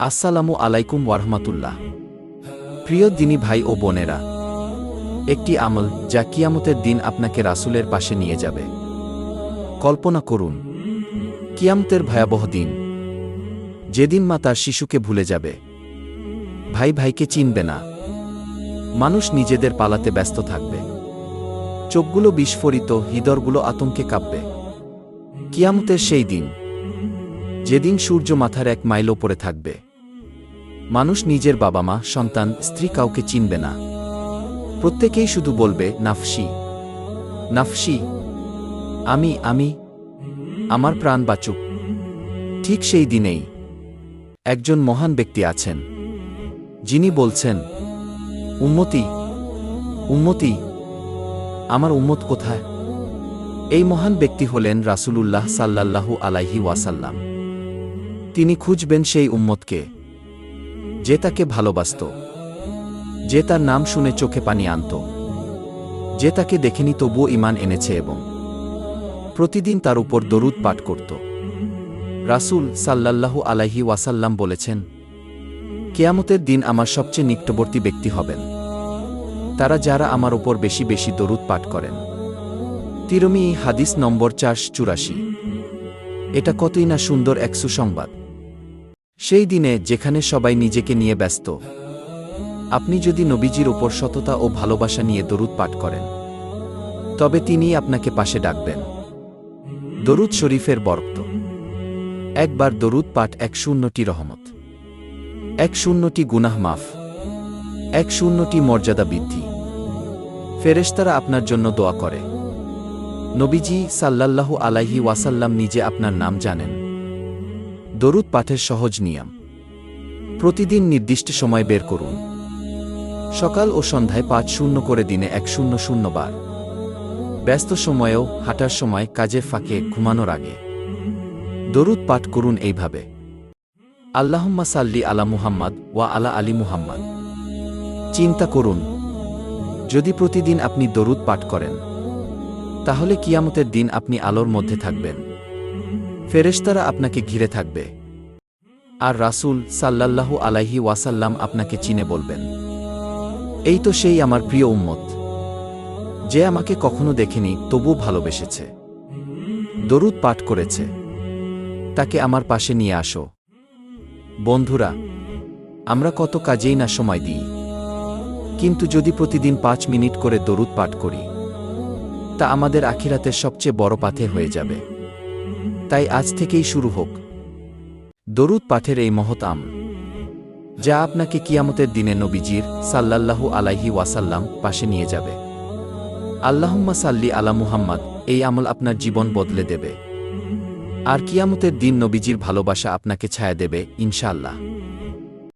আসসালামু আলাইকুম ওয়ারহমাতুল্লাহ। প্রিয় দিনী ভাই ও বোনেরা, একটি আমল যা কিয়ামতের দিন আপনাকে রাসূলের পাশে নিয়ে যাবে। কল্পনা করুন, কিয়ামতের ভয়াবহ দিন, যেদিন মা তার শিশুকে ভুলে যাবে। ভাই ভাইকে চিনবে না। মানুষ নিজেদের পালাতে ব্যস্ত থাকবে। চোখগুলো বিস্ফোরিত হৃদরগুলো আতঙ্কে কাঁপবে। কিয়ামতের সেই দিন, যেদিন সূর্য মাথার এক মাইল ওপরে থাকবে। মানুষ নিজের বাবা মা, সন্তান, স্ত্রী কাউকে চিনবে না। প্রত্যেকেই শুধু বলবে, নাফসি নাফসি, আমি আমি, আমার প্রাণ বাঁচুক। ঠিক সেই দিনেই একজন মহান ব্যক্তি আছেন, যিনি বলছেন উন্মতি উন্মতি আমার উম্মত কোথায়? এই মহান ব্যক্তি হলেন রাসূলুল্লাহ সাল্লাল্লাহু আলাইহি ওয়াসাল্লাম। তিনি খুঁজবেন সেই উম্মতকে। যে তাকে ভালোবাসত, যে তার নাম শুনে চোখে পানি আনত, যে তাকে দেখেনি তবুও ইমান এনেছে এবং প্রতিদিন তার উপর দরুদ পাঠ করত। রাসূল সাল্লাল্লাহু আলাইহি ওয়াসাল্লাম বলেছেন, কেয়ামতের দিন আমার সবচেয়ে নিকটবর্তী ব্যক্তি হবেন। তারা যারা আমার উপর বেশি বেশি দরুদ পাঠ করেন। তিরমি হাদিস নম্বর চারশ চুরাশি। এটা কতই না সুন্দর এক সুসংবাদ। সেই দিনে যেখানে সবাই নিজেকে নিয়ে ব্যস্ত। আপনি যদি নবীজির ওপর সততা ও ভালোবাসা নিয়ে দরুদ পাঠ করেন, তবে তিনিই আপনাকে পাশে ডাকবেন। দরুদ শরীফের বরক্ত একবার দরুদ পাঠ এক শূন্যটি রহমত, এক শূন্যটি গুনাহ মাফ, এক শূন্যটি মর্যাদা বৃদ্ধি। ফেরেশতারা আপনার জন্য দোয়া করে। নবীজি সাল্লাল্লাহু আলাইহি ওয়াসাল্লাম নিজে আপনার নাম জানেন। দরুদ পাঠের সহজ নিয়ম। প্রতিদিন নির্দিষ্ট সময় বের করুন। সকাল ও সন্ধ্যায় পাঁচ শূন্য করে দিনে এক শূন্য শূন্য বার। ব্যস্ত সময়েও, হাঁটার সময় কাজের ফাঁকে ঘুমানোর আগে। দরুদ পাঠ করুন এইভাবে। আল্লাহম্মা সাল্লি আলা মুহাম্মদ ওয়া আলা আলী মুহাম্মদ। চিন্তা করুন, যদি প্রতিদিন আপনি দরুদ পাঠ করেন, তাহলে কিয়ামতের দিন আপনি আলোর মধ্যে থাকবেন। ফেরেশতারা আপনাকে ঘিরে থাকবে। আর রাসূল সাল্লাল্লাহু আলাইহি ওয়াসাল্লাম আপনাকে চিনে বলবেন। এই তো সেই আমার প্রিয় উম্মত। যে আমাকে কখনো দেখেনি তবু ভালোবেসেছে। দরুদ পাঠ করেছে। তাকে আমার পাশে নিয়ে আসো। বন্ধুরা, আমরা কত কাজেই না সময় দিই। কিন্তু যদি প্রতিদিন পাঁচ মিনিট করে দরুদ পাঠ করি, তা আমাদের আখিরাতের সবচেয়ে বড় পাথে হয়ে যাবে। তাই আজ থেকেই শুরু হোক। দরুদ পাঠের এই মহৎ আম, যা আপনাকে কিয়ামতের দিনে নবীজির সাল্লাল্লাহু আলাইহি ওয়াসাল্লাম পাশে নিয়ে যাবে। আল্লাহম্মা সাল্লি আলা মুহাম্মদ, এই আমল আপনার জীবন বদলে দেবে। আর কিয়ামতের দিন নবীজির ভালোবাসা আপনাকে ছায়া দেবে, ইনশাআল্লাহ।